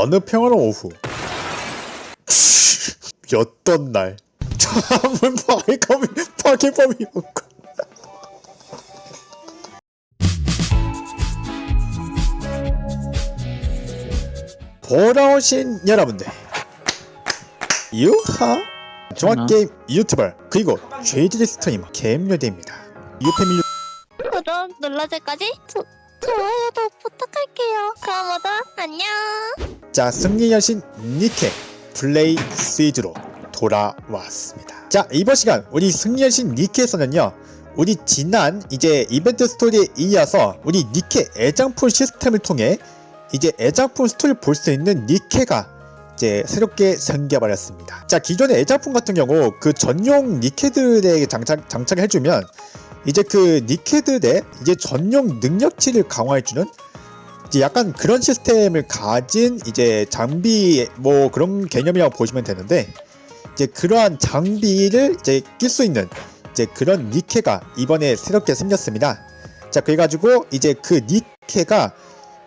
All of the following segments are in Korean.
어느 평화로운 오후? 였던 날. 잠은 파괴범이 파괴범이었고. 돌아오신 여러분들. 유하. 종합게임 유튜버 그리고 죄질의 스트리머 게임요대입니다. 유패밀 구독 눌러줄까지? 조, 좋아요도 부탁할게요. 그럼 모두 안녕. 자 승리 여신 니케 플레이 시즈로 돌아왔습니다. 자 이번 시간 우리 승리 여신 니케에서는요. 우리 지난 이제 이벤트 스토리에 이어서 우리 니케 애장품 시스템을 통해 이제 애장품 스토리를 볼 수 있는 니케가 이제 새롭게 생겨버렸습니다. 자 기존의 애장품 같은 경우 그 전용 니케들에게 장착 장착을 해주면 이제 그 니케들의 이제 전용 능력치를 강화해주는 이제 약간 그런 시스템을 가진 이제 장비 뭐 그런 개념이라고 보시면 되는데 이제 그러한 장비를 이제 낄 수 있는 이제 그런 니케가 이번에 새롭게 생겼습니다. 자 그래가지고 이제 그 니케가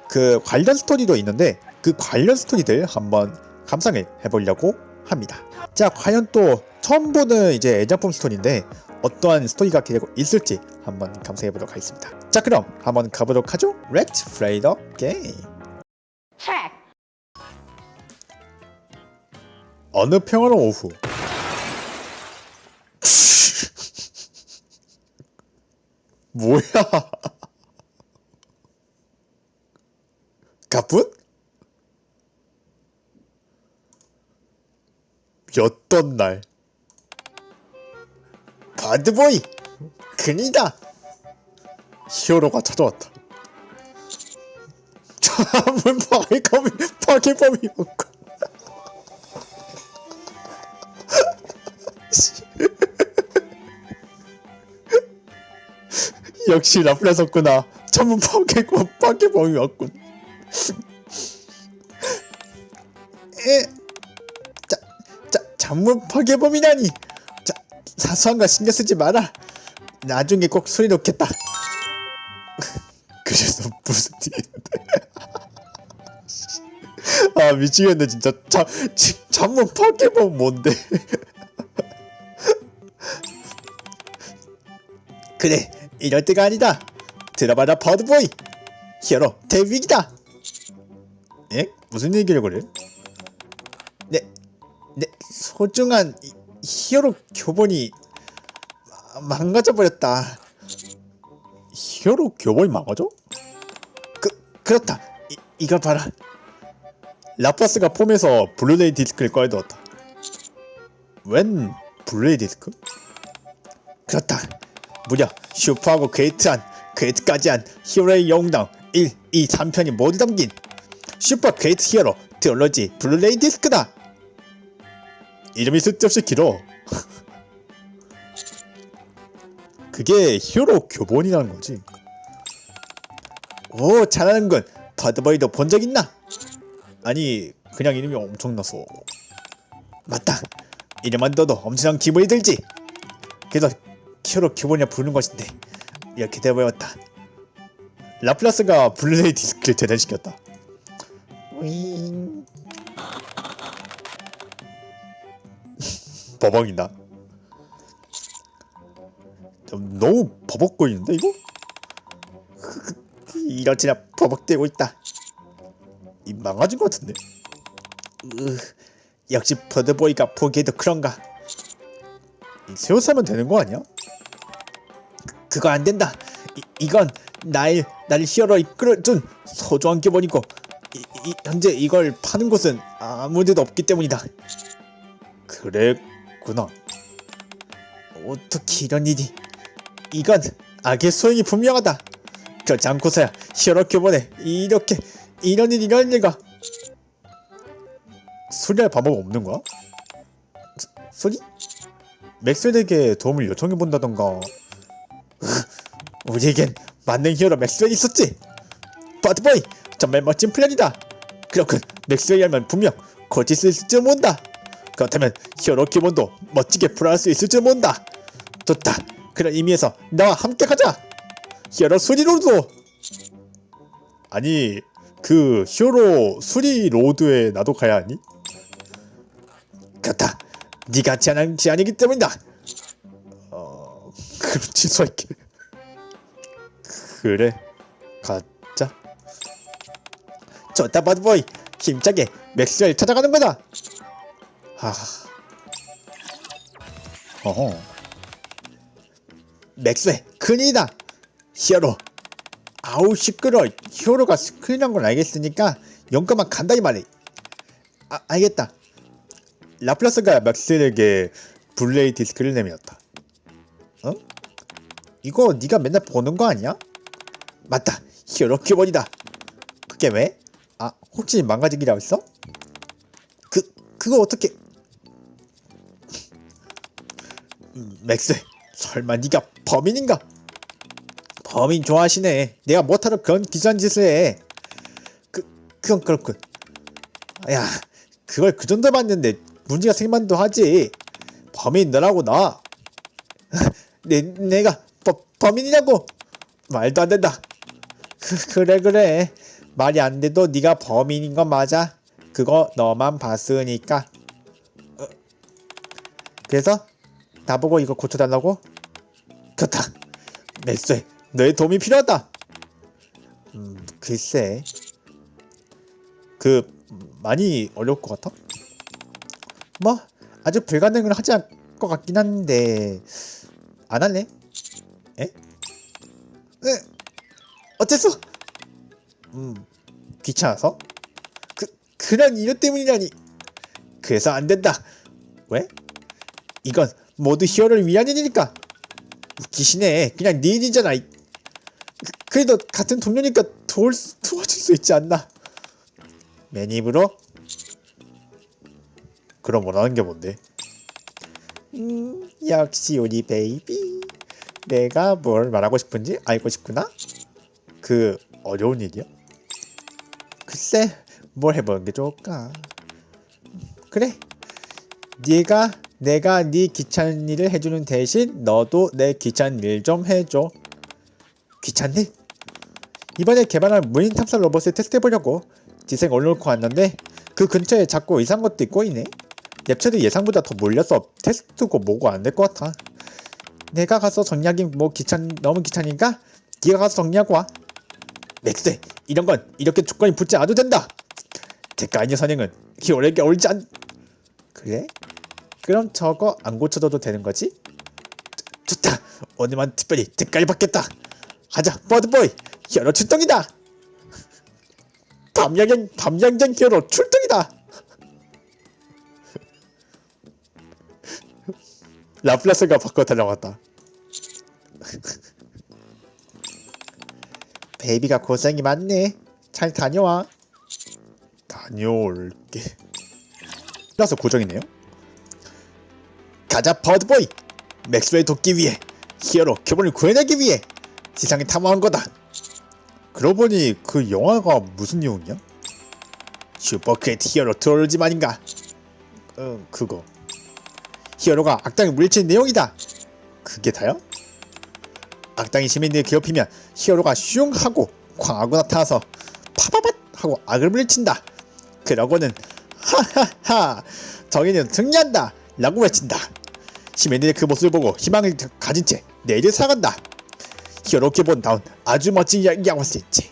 그 관련 스토리도 있는데 그 관련 스토리들 한번 감상을 해보려고 합니다. 자 과연 또 처음 보는 이제 애장품 스토리인데 어떠한 스토리가 기다리고 있을지 한번 감상해 보도록 하겠습니다. 자 그럼 한번 가보도록 하죠. Let's play the game. 어느 평화로운 오후 뭐야 가뿐? 였던 날 바드보이! 그니다! 히어로가 찾아왔다. 잠은 파괴범이 파괴범이었고. 역시 라플레섰구나. 전문 파괴범 파괴범이었군. 에, 자, 자, 전문 파괴범이라니! 자, 사소한 거 신경 쓰지 마라. 나중에 꼭 소리 놓겠다. 그래서 무슨 일인데? 아 미치겠네 진짜. 자, 지- 전문 파괴범 뭔데? 그래 이럴 때가 아니다. 들어봐라 버드보이. 히어로 대위기다. 에? 무슨 얘기를 그래? 내, 내 소중한 이- 히어로 교본이 마- 망가져 버렸다. 히어로 교본이 망가져? 그, 그렇다. 이, 이걸 봐라. 라파스가 폼에서 블루레이 디스크를 꺼내두었다. 웬 블루레이 디스크? 그렇다. 무려 슈퍼하고 그레이트한 그레이트까지 한 히어로의 영웅당 1, 2, 3편이 모두 담긴 슈퍼 그레이트 히어로 트올로지 블루레이 디스크다. 이름이 쓸데없이 길어 그게 히어로 교본이라는 거지. 오 잘하는군 바드보이도 본적 있나? 아니 그냥 이름이 엄청나서. 맞다. 이름만 떠도 엄청난 기분이 들지. 그래서 히어로 기본이라 부르는 것인데 이렇게 되어버렸다. 라플라스가 블루레이 디스크를 재단시켰다. 윙. 버벅이다. 좀 너무 버벅거리는데 이거? 이렇지나 버벅대고 있다 이 망가진 것 같은데 으, 역시 버드보이가 보기에도 그런가 이 새우 사면 되는 거 아니야? 그 거 안 된다. 이, 이건 날, 날 히어로 이끌어준 소중한 기본이고 이, 이, 현재 이걸 파는 곳은 아무데도 없기 때문이다. 그랬구나. 어떻게 이런 일이? 이건 악의 소용이 분명하다. 그렇지 않고서야 히어로 기본에 이렇게 이런 일이 이런 일가? 수리할 방법 없는 거야? 수, 수리? 맥스웰에게 도움을 요청해 본다던가. 우리에겐 만능 히어로 맥스웰이 있었지? 버드보이 정말 멋진 플랜이다. 그렇군. 맥스웰이라면 분명 거짓 수 있을지 모른다. 그렇다면 히어로 기본도 멋지게 풀어할 수 있을지 모른다. 좋다 그런 의미에서 나와 함께 가자 히어로 수리로도 아니 그 히어로 수리 로드에 나도 가야 하니? 그렇다. 네가 제안한 제안이기 때문이다. 어, 그럼 취소할게. 그래, 가자. 좋다 버드보이 힘차게 맥스웰 찾아가는 거다. 하. 어허. 맥스웰 큰일이다. 히어로. 아우 시끄러. 히어로가 스크린한 건 알겠으니까 용감만 간다 이 말해. 아 알겠다. 라플라스가 맥스웰에게 블레이 디스크를 내밀었다. 어? 이거 네가 맨날 보는 거 아니야? 맞다. 히어로 키보이다. 그게 왜? 아 혹시 망가지기라고 했어? 그 그거 어떻게? 음, 맥스 설마 네가 범인인가? 범인 좋아하시네. 내가 못하러 그런 기산 짓을 해. 그 그건 그렇군. 야 그걸 그 정도 봤는데 문제가 생만도 하지. 범인 너라고 나. 내 내가 버, 범인이냐고 말도 안 된다. 그, 그래 그래 말이 안 돼도 네가 범인인 건 맞아. 그거 너만 봤으니까. 어. 그래서 나보고 이거 고쳐달라고? 그렇다. 맥스에 너의 도움이 필요하다. 음 글쎄 그 많이 어려울 것 같아? 뭐 아주 불가능을 하지 않을 것 같긴 한데 안 할래? 에? 에? 어째서? 음 귀찮아서? 그 그런 이유 때문이라니 그래서 안 된다 왜? 이건 모두 히어로를 위한 일이니까 웃기시네 그냥 그- 그래도 같은 동료니까 도울 수, 도와줄 수 있지 않나 맨입으로? 그럼 원하는 게 뭔데? 음, 역시 우리 베이비. 내가 뭘 말하고 싶은지 알고 싶구나? 그 어려운 일이야? 글쎄, 뭘 해보는 게 좋을까? 그래. 네가 내가 네 귀찮은 일을 해주는 대신 너도 내 귀찮은 일 좀 해줘. 귀찮은 일? 이번에 개발한 무인 탐사 로봇을 테스트해보려고 지생 올려놓고 왔는데 그 근처에 자꾸 이상한 것도 있고 있네. 랩체도 예상보다 더 몰려서 테스트고 뭐고 안 될 것 같아. 내가 가서 정리하기 뭐 귀찮 너무 귀찮으니까 네가 가서 정리하고 와. 맥스 이런 건 이렇게 조건이 붙지 않아도 된다. 대가 아닌 선행은 히어로에게 옳지 않. 그래? 그럼 저거 안 고쳐줘도 되는 거지? 좋- 좋다. 오늘만 특별히 대가를 받겠다. 가자, 버드보이. 히어로 출동이다. 밤양갱 밤양갱 히어로 출동이다. 라플라스가 바꿔 달려갔다. 베이비가 고생이 많네. 잘 다녀와. 다녀올게. 라서 고정이네요. 가자 버드보이. 맥스웰 돕기 위해 히어로 교본을 구해내기 위해 세상에 탐험한 거다. 그러고 보니 그 영화가 무슨 내용이야? 슈퍼크레이트 히어로 트롤즈만인가? 응 그거 히어로가 악당을 물리친 내용이다 그게 다야? 악당이 시민들을 괴롭히면 히어로가 슝 하고 광하고 나타나서 파바밭 하고 악을 물리친다 그러고는 하하하 정의는 승리한다 라고 외친다 시민들의 그 모습을 보고 희망을 가진 채 내일을 살아간다 히어로 기본다운 아주 멋진 이야기라고 수 있지.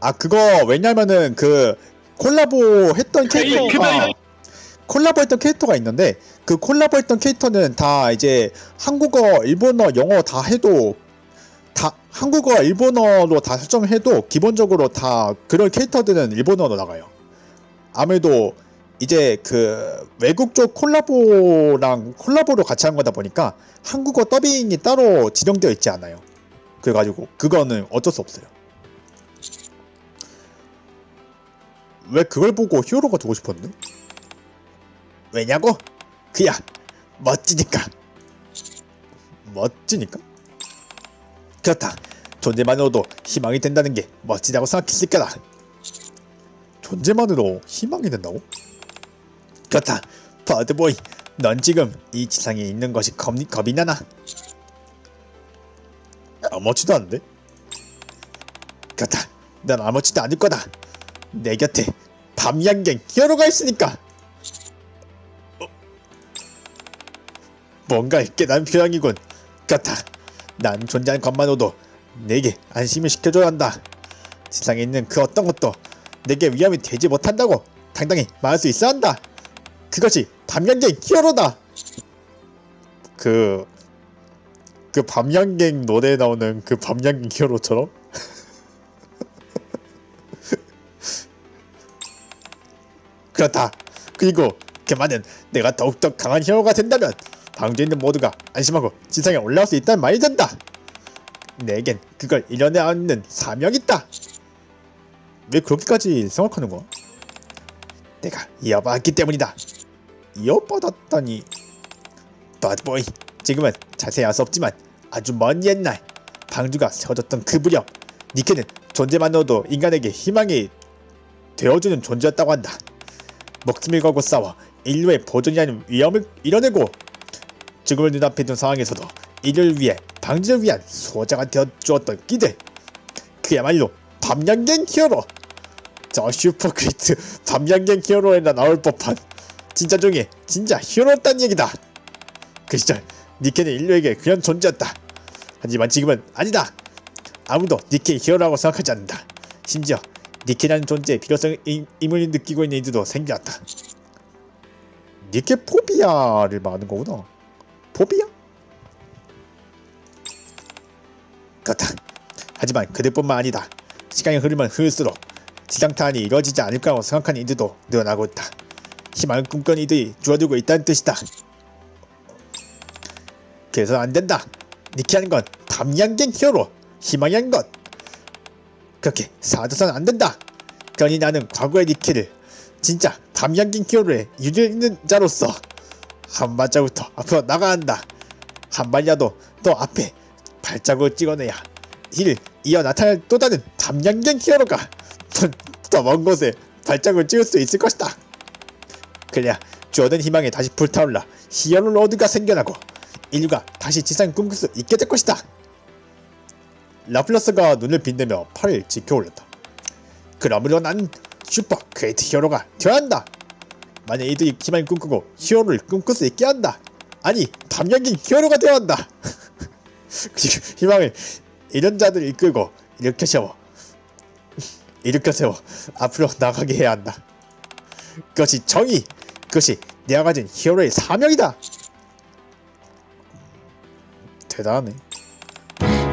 아 그거 왜냐면은 그 콜라보 했던 캐릭터가 콜라보 했던 캐릭터가 있는데 그 콜라보 했던 캐릭터는 다 이제 한국어, 일본어, 영어 다 해도 다 한국어, 일본어로 다 설정해도 기본적으로 다 그런 캐릭터들은 일본어로 나가요. 아무래도 이제 그 외국 쪽 콜라보랑 콜라보로 같이 한 거다 보니까 한국어 더빙이 따로 지정되어 있지 않아요. 그래가지고 그거는 어쩔 수 없어요. 왜 그걸 보고 히어로가 되고 싶었네? 왜냐고? 그야 멋지니까. 멋지니까? 그렇다. 존재만으로도 희망이 된다는 게 멋지다고 생각했을 거다. 존재만으로 희망이 된다고? 그렇다. 버드보이, 넌 지금 이 지상에 있는 것이 겁이, 겁이 나나? 아무렇지도 않은데? 그렇다. 난 아무렇지도 않을 거다. 내 곁에 밤양갱 히어로가 있으니까. 어? 뭔가 깨달은 표현이군. 같아. 난 존재하는 것만으로도 내게 안심을 시켜줘야 한다. 세상에 있는 그 어떤 것도 내게 위험이 되지 못한다고 당당히 말할 수 있어야 한다. 그것이 밤양갱 히어로다. 그, 그 밤양갱 노래에 나오는 그 밤양갱 히어로처럼? 그렇다. 그리고 그 말은 내가 더욱더 강한 히어로가 된다면 방주에 있는 모두가 안심하고 지상에 올라올 수 있다는 말이 된다. 내겐 그걸 이뤄내야 하는 사명이 있다. 왜 그렇게까지 생각하는 거야? 내가 이어받았기 때문이다. 이어받았다니. 버드보이, 지금은 자세히 알 수 없지만 아주 먼 옛날 방주가 세워졌던 그 무렵 니케는 존재만으로도 인간에게 희망이 되어주는 존재였다고 한다. 목숨을 걸고 싸워 인류의 보존이라는 위험을 이뤄내고 죽음을 눈앞에 둔 상황에서도 이를 위해 방지를 위한 소자가 되어 주었던 기대 그야말로 밤양갱 히어로 저 슈퍼크리트 밤양갱 히어로에나 나올 법한 진짜 중에 진짜 히어로였다는 얘기다 그 시절 니케는 인류에게 그런 존재였다 하지만 지금은 아니다 아무도 니케 히어로라고 생각하지 않는다 심지어 니케라는 존재의 필요성을 임- 임을 느끼고 있는 이들도 생겨났다 니케 포비아를 말하는 거구나 포비아? 그렇다. 하지만 그들뿐만 아니다. 시간이 흐르면 흐를수록 지상탄이 이루어지지 않을 거라고 생각하는 이들도 늘어나고 있다. 희망을 꿈꾸는 이들이 줄어들고 있다는 뜻이다. 그래서 안 된다. 니키하는 건 밤양갱 히어로, 희망이 한 것. 그렇게 사라져서는 안 된다. 그러니 나는 과거의 니키를 진짜 밤양갱 히어로의 유를 있는 자로서 한 발자국부터 앞으로 나가야 한다. 한 발이라도 더 앞에 발자국을 찍어내야 이를 이어 나타날 또 다른 밤양갱 히어로가 더 먼 곳에 발자국을 찍을 수 있을 것이다. 그래야 주어든 희망에 다시 불타올라 히어로 로드가 생겨나고 인류가 다시 지상을 꿈꿀 수 있게 될 것이다. 라플러스가 눈을 빛내며 팔을 지켜올렸다. 그러므로 난 슈퍼 크레이트 히어로가 되어야 한다. 만약 이들이 희망을 꿈꾸고 히어로를 꿈꿀 수 있게 한다. 아니 밤양갱 히어로가 되어야 한다. 희망을 이런 자들을 이끌고 일으켜 세워 일으켜 세워 앞으로 나가게 해야 한다. 그것이 정의, 그것이 내가 가진 히어로의 사명이다. 대단하네.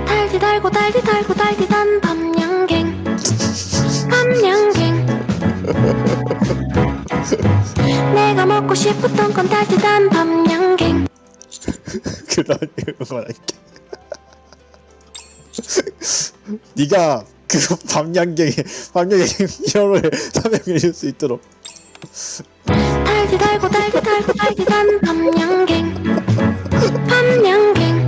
달디 달고 달디 달고 달디 단 밤양갱 밤양갱 내가 먹고 싶었던 건 달디 단 밤양갱 그런 응원할게. 네가 그 밤양갱의 밤양갱 히어로의 사명을 이룰 수 있도록 달디 달고 달디 달고 달디 단 밤양갱 밤양갱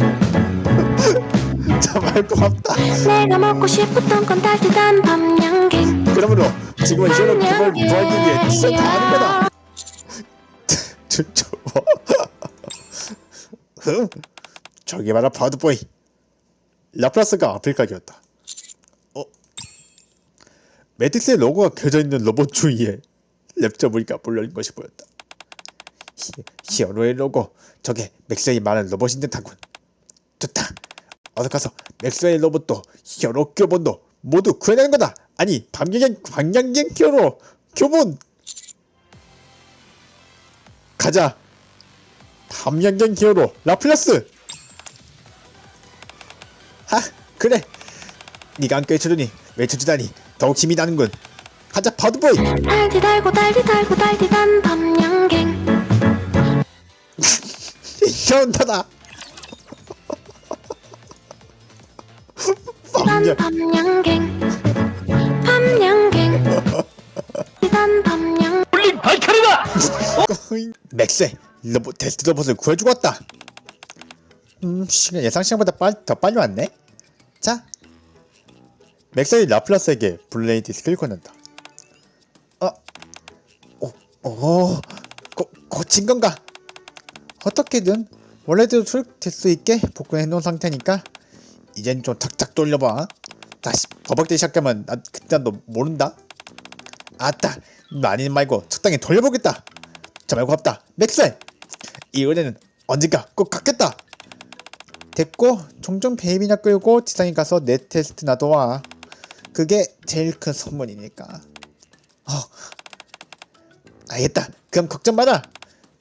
자 말고 없다. 내가 먹고 싶었던 건 달디 단 밤양갱 그러므로 지금은 히어로 그걸 위해 진짜 다 하는 거다. 진짜 뭐? 흠, 저기 봐라 바드보이. 라플라스가 아프리카기였다. 어? 매틱스의 로고가 켜져 있는 로봇 주위에 랩저 무늬가 불려진 것이 보였다. 히, 히어로의 로고, 저게 맥스의 말하는 로봇인 듯하군. 좋다. 어서 가서 맥스의 로봇도 히어로 교본도 모두 구해내는 거다. 아니 밤양갱 밤양갱 히어로 교본 가자. 밤양갱 히어로 라플라스. 하 그래. 네가 함께 외쳐주니 외쳐주다니 더욱 힘이 나는군. 가자 바드보이. 달디 달고 달디 달고 달디 단 밤양갱 밤양 밤양갱 밤양갱 단 밤양 맥스 로봇 테스트 로봇을 구해주고 왔다. 음 시간 예상 시간보다 빨, 더 빨리 왔네. 자, 맥스의 라플라스에게 블레이드 스킬 건넨다. 어, 오, 오, 고, 고친 건가? 어떻게든 원래대로 출력될 수 있게 복구해 놓은 상태니까 이젠 좀 탁탁 돌려봐. 다시 버벅대기 시작하면 나 그때 너 모른다. 아따 너 아니는 말고 적당히 돌려보겠다. 저 말고 없다. 맥스웰 이 은혜는 언젠가 꼭 갚겠다. 됐고 종종 베이비나 끌고 지상에 가서 내 테스트 나 도와. 그게 제일 큰 선물이니까. 어. 알겠다. 그럼 걱정 마라.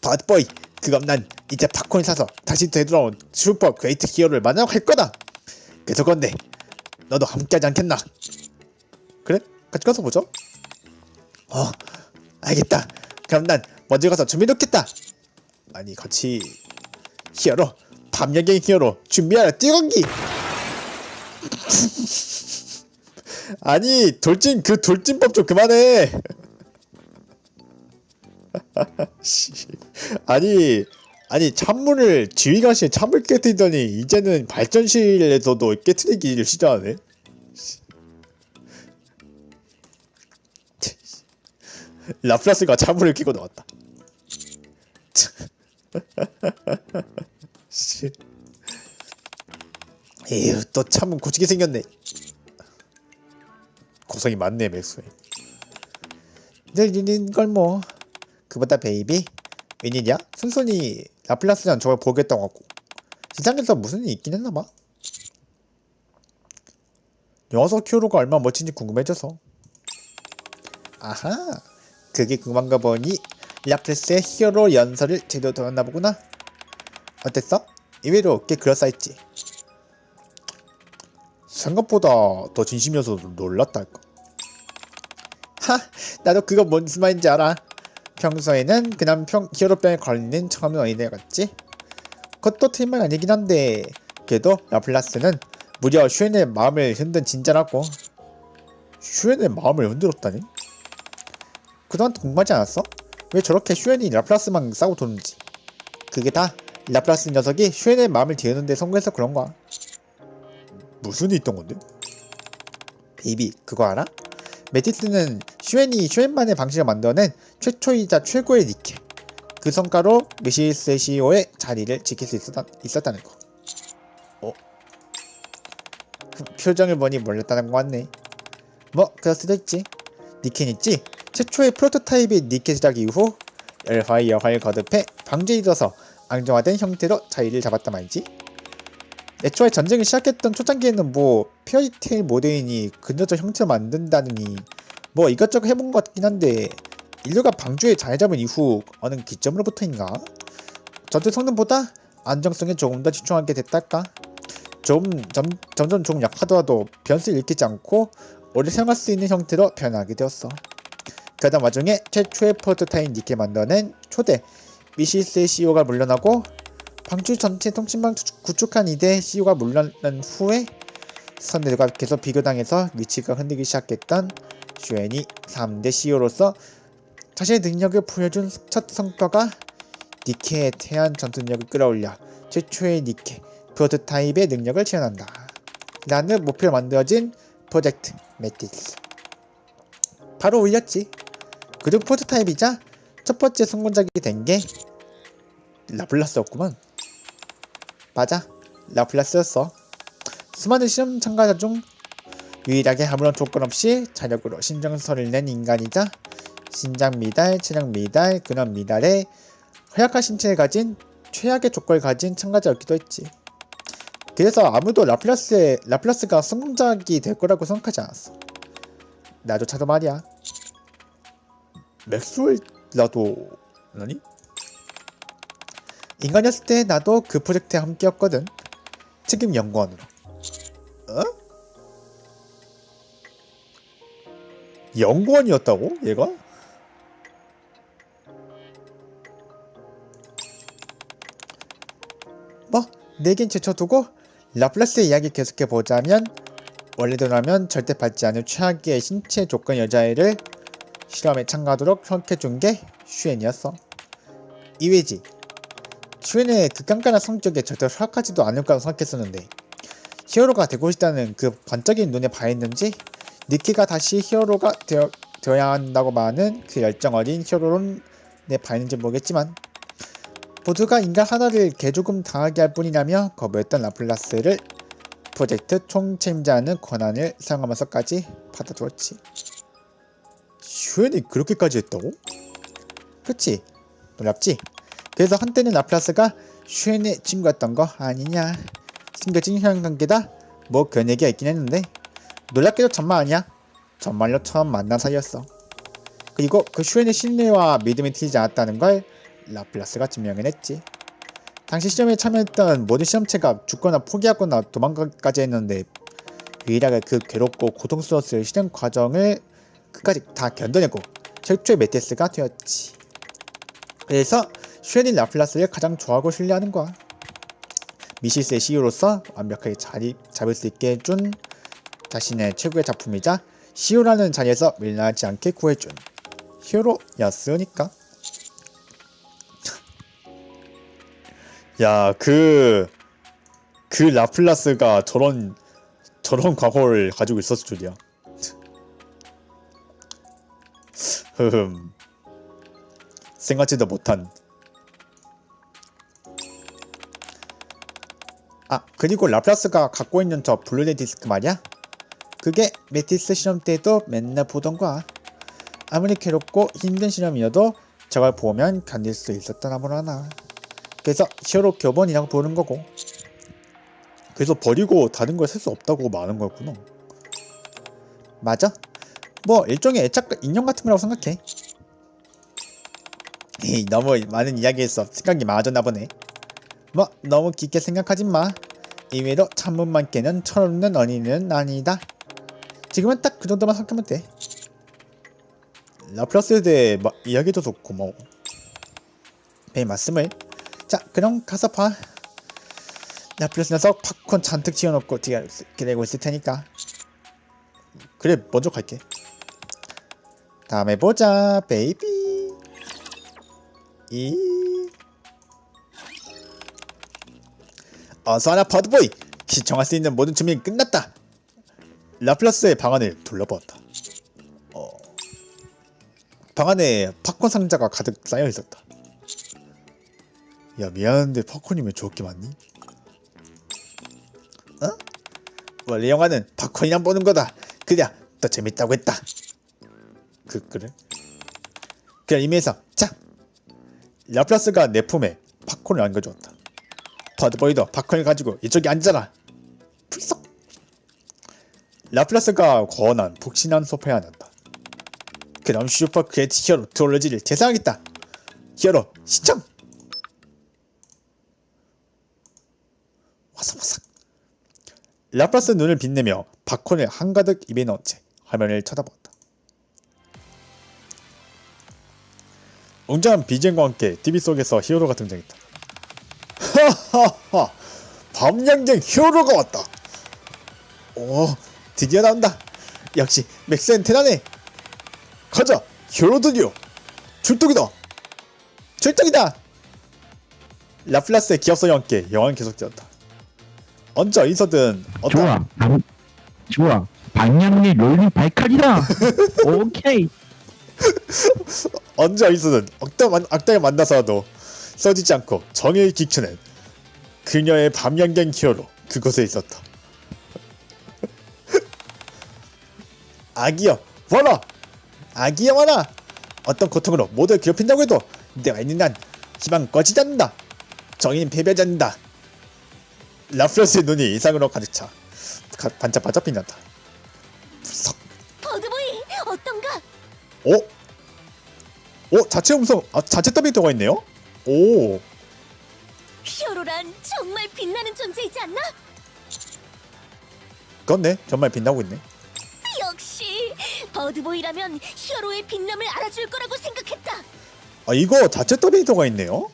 바드보이 그럼 난 이제 팝콘 사서 다시 되돌아온 슈퍼 그레이트 히어로를 만나러 갈 거다. 그래서 건데 너도 함께하지 않겠나? 그래? 같이 가서 보죠. 어 알겠다. 그럼 난 먼저 가서 준비 놓겠다. 아니 같이 히어로 밤여행 히어로 준비하라 뛰어간기. 아니 돌진 그 돌진법 좀 그만해. 씨. 아니 아니 찬물을 지휘관실에 찬물 깨뜨리더니 이제는 발전실에서도 깨뜨리기를 시도하네. 라플라스가 찬물을 끼고 나왔다. 씨. 에휴 또 찬물 고치게 생겼네. 고성이 많네 맥스웨 늘리는 걸 뭐 그보다 베이비? 웬일이야? 순순히 라플라스랑 저걸 보겠다고 하고. 세상에서 무슨 일이 있긴 했나봐. 녀석 히어로가 얼마나 멋진지 궁금해져서. 아하 그게 궁금한가 보니 라플라스의 히어로 연설을 제대로 들었나 보구나. 어땠어? 의외로 꽤 그럴싸했지. 생각보다 더 진심이어서 놀랐달까 하 나도 그거 뭔 말인지 알아 평소에는 그냥 평 히어로병에 걸리는 처음인 어린애 같지? 그것도 말 아니긴 한데 그래도 라플라스는 무려 슈엔의 마음을 흔든 진짜라고 슈엔의 마음을 흔들었다니? 그동안 궁금하지 않았어? 왜 저렇게 슈엔이 라플라스만 싸고 도는지 그게 다 라플라스 녀석이 슈엔의 마음을 뒤우는데 성공해서 그런 거야 무슨 일이 있던 건데? 베이비 그거 알아? 메티스는 슈엔이 슈엔만의 방식을 만들어낸 최초이자 최고의 니케 그 성과로 미시스 CEO의 자리를 지킬 수 있었다, 있었다는 거. 어? 그 표정을 보니 몰랐다는 거 같네. 뭐 그럴 수도 있지. 니켄 있지? 최초의 프로토타입의 니케 제작 이후 열화의 여화를 거듭해 방제에 있어서 앙정화된 형태로 자리를 잡았단 말이지. 애초에 전쟁을 시작했던 초창기에는 뭐 페어리테일 모델이니 근저적 형태를 만든다느니 뭐 이것저것 해본 것 같긴 한데 인류가 방주에 자리 잡은 이후 어느 기점으로부터인가 전투 성능보다 안정성에 조금 더 집중하게 됐달까? 좀 점, 점점 조금 약하더라도 변수를 일으키지 않고 오래 사용할 수 있는 형태로 변하게 되었어. 그러던 와중에 최초의 프로토타입 니케 만들어낸 초대 미시스의 CEO가 물러나고 방주 전체 통신망 구축- 구축한 이대 CEO가 물러난 후에 선대들과 계속 비교당해서 위치가 흔들기 시작했던 슈엔이 3대 CEO로서 자신의 능력을 보여준 첫 성과가 니케의 태안 전투력을 끌어올려 최초의 니케 프로토타입의 능력을 재현한다. 라는 목표로 만들어진 프로젝트 메티스. 바로 올렸지. 그중 프로토타입이자 첫 번째 성공작이 된 게 라플라스였구만. 맞아, 라플라스였어. 수많은 실험 참가자 중 유일하게 아무런 조건 없이 자력으로 신정서를 낸 인간이자 신장 미달, 체력 미달, 근원 미달에 허약한 신체를 가진 최악의 조건을 가진 참가자였기도 했지. 그래서 아무도 라플라스의 라플라스가 성공작이 될 거라고 생각하지 않았어. 나조차도 말이야. 맥스웰 나도 아니? 인간이었을 때 나도 그 프로젝트에 함께였거든. 책임 연구원으로. 어? 연구원이었다고? 얘가? 뭐, 내겐 제쳐두고 라플라스의 이야기 계속해 보자면 원래대로라면 절대 받지 않을 최악의 신체 조건 여자애를 실험에 참가하도록 선택해준 게 슈엔이었어. 이외지. 슈엔의 그 깐깐한 성격에 절대 허락하지도 않을 거라고 생각했었는데 히어로가 되고 싶다는 그 번쩍인 눈에 반했는지 니키가 다시 히어로가 되어, 되어 야 한다고 말하는 그 열정 어린 히어로론 내 반했는지 모르겠지만 모두가 인간 하나를 개조금 당하게 할 뿐이라며 거부했던 라플라스를 프로젝트 총책임자는 권한을 사용하면서까지 받아들었지. 슈엔이 그렇게까지 했다고? 그치? 놀랍지? 그래서 한때는 라플라스가 슈엔의 친구였던 거 아니냐 숨겨진 혈관관계다 뭐 그런 얘기가 있긴 했는데 놀랍게도 정말 아니야? 정말로 처음 만난 사이였어. 그리고 그 슈엔의 신뢰와 믿음이 틀리지 않았다는 걸 라플라스가 증명해냈지. 당시 시험에 참여했던 모든 시험체가 죽거나 포기하거나 도망가까지 했는데 유일하게 그 괴롭고 고통스러웠을 실행 과정을 끝까지 다 견뎌내고 최초의 메테스가 되었지. 그래서 슈엔이 라플라스를 가장 좋아하고 신뢰하는 거야. 미시스의 CEO로서 완벽하게 자리 잡을 수 있게 해준 자신의 최고의 작품이자 CEO라는 자리에서 밀려나지 않게 구해준 히어로였으니까. 야, 그, 그 라플라스가 저런, 저런 과거를 가지고 있었을 줄이야. 흠. 생각지도 못한 아 그리고 라플라스가 갖고 있는 저 블루레이 디스크 말이야 그게 메티스 실험 때도 맨날 보던 거야 아무리 괴롭고 힘든 실험이어도 저걸 보면 견딜 수 있었다나 뭐라나 그래서 히어로 교본이라고 부르는 거고 그래서 버리고 다른 걸 살 수 없다고 말하는 거였구나 맞아 뭐 일종의 애착 인형 같은 거라고 생각해 에이, 너무 많은 이야기했어. 생각이 많아졌나 보네. 뭐 너무 깊게 생각하지 마. 이외로 창문만 깨는 철없는 어린이는 아니다. 지금은 딱 그 정도만 생각하면 돼. 라플라스에 대해 막 이야기해줘서 고마워. 네 말씀을. 자 그럼 가서 봐. 라플라스 녀석 팝콘 잔뜩 지어놓고 기다리고 있을 테니까. 그래 먼저 갈게. 다음에 보자 베이비. 이 어서와라 버드보이 시청할 수 있는 모든 준비는 끝났다 라플라스의 방안을 둘러보았다 어... 방 안에 팝콘 상자가 가득 쌓여 있었다 야 미안한데 팝콘이 왜 저렇게 많니? 어? 원래 영화는 팝콘이랑 보는 거다 그래야 더 재밌다고 했다 그 그래? 그런 의미에서 자 라플라스가 내 품에 팝콘을 안겨주었다. 버드보이도 팝콘을 가지고 이쪽에 앉아라. 라플라스가 권한 푹신한 소파에 앉았다. 그럼 슈퍼 크레이트 히어로 트롤로지를 재생하겠다. 히어로 시청. 와삭와삭. 라플라스 눈을 빛내며 팝콘을 한가득 입에 넣은 채 화면을 쳐다보았다. 웅장한 BGM과 함께 TV 속에서 히어로가 등장했다. 하하하! 밤양갱 히어로가 왔다! 오, 드디어 나온다! 역시 맥스엔 대단해! 가자! 히어로 드디어! 출동이다! 출동이다! 라플라스의 기합소리와 함께 영화는 계속되었다. 언제 어디서든 어떤 좋아. 방, 좋아. 방향의 롤리 발칼이다. 오케이. 언제 어디서든 악당, 만- 악당을 만나서라도 써지지 않고 정의를 지켜낸 그녀의 밤양갱 히어로 그곳에 있었다. 아기여 와라! 아기여 와라! 어떤 고통으로 모두를 괴롭힌다고 해도 내가 있는 한 희망 꺼지지 않는다. 정의는 패배하지 않는다. 라프레스의 눈이 이상으로 가득 차 가- 반짝반짝 빛난다. 석. 버드보이 어떤가? 어? 어? 자체 음성, 아, 자체 더빙 들어가 있네요? 오, 히어로란 정말 빛나는 존재이지 않나? 그렇네. 정말 빛나고 있네. 버드보이라면 히어로의 빛남을 알아줄 거라고 생각했다. 아, 이거 자체 들어가 있네요?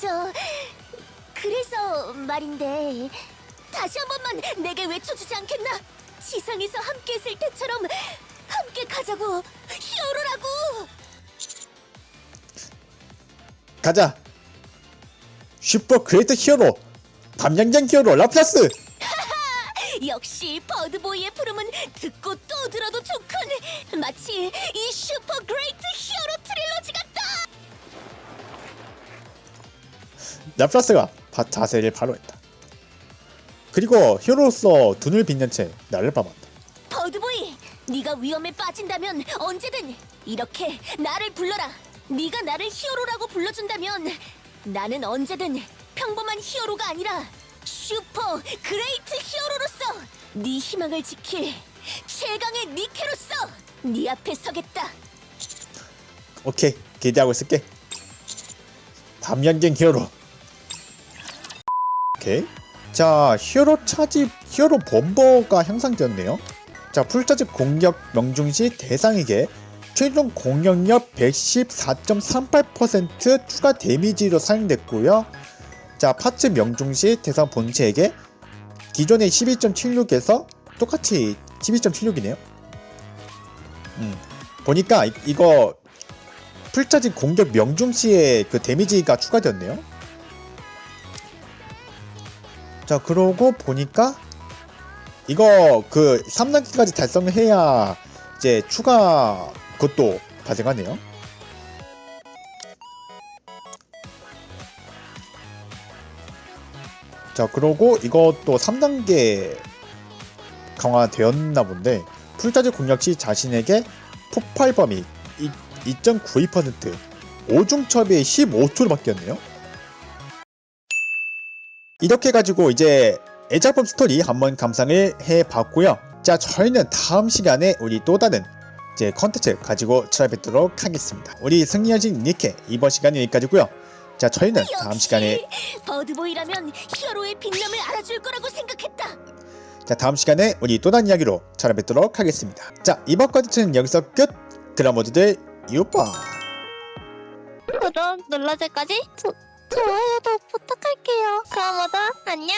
저 그래서 말인데 다시 한 번만 내게 외쳐주지 않겠나? 지상에서 함께 있을 때처럼 함께 가자고 히어로라고. 가자. 슈퍼 그레이트 히어로. 밤양장 히어로 라플라스. 역시 버드보이의 부름은 듣고 또 들어도 좋군. 마치 이 슈퍼 그레이트 히어로 트릴로지 같다. 라플라스가 바, 자세를 바로 했다. 그리고 히어로로서 눈을 빛낸 채 나를 봐봤다. 버드보이, 네가 위험에 빠진다면 언제든 이렇게 나를 불러라. 네가 나를 히어로라고 불러준다면 나는 언제든 평범한 히어로가 아니라 슈퍼 그레이트 히어로로서 네 희망을 지킬 최강의 니케로서 네 앞에 서겠다. 오케이 기대하고 있을게. 밤연갱 히어로. 오케이. 자 히어로 차집 히어로 범버가 향상되었네요. 자 풀차집 공격 명중 시 대상에게 최종 공격력 114.38% 추가 데미지로 사용됐고요. 자 파츠 명중 시 대상 본체에게 기존의 12.76에서 똑같이 12.76이네요. 음 보니까 이, 이거 풀차지 공격 명중 시에 그 데미지가 추가되었네요. 자, 그러고 보니까 이거 그 3단계까지 달성해야 이제 추가 그것도 발생하네요. 자, 그러고 이것도 3단계 강화되었나 본데 풀차지 공격 시 자신에게 폭발 범위 2.92% 오중첩이 15초로 바뀌었네요. 이렇게 가지고 이제 애작품 스토리 한번 감상을 해봤고요. 자 저희는 다음 시간에 우리 또 다른 이제 컨텐츠 가지고 찾아뵙도록 하겠습니다. 우리 승리현신 니케 이번 시간은 여기까지고요. 자 저희는 다음 시간에 버드보이라면 히어로의 빛남을 알아줄 거라고 생각했다. 자 다음 시간에 우리 또 다른 이야기로 찾아뵙도록 하겠습니다. 자 이번 컨텐츠는 여기서 끝. 그럼 모두들 유빠. 구독 눌러줄까지? 조, 좋아요도 부탁할게요. 그럼 모두 안녕.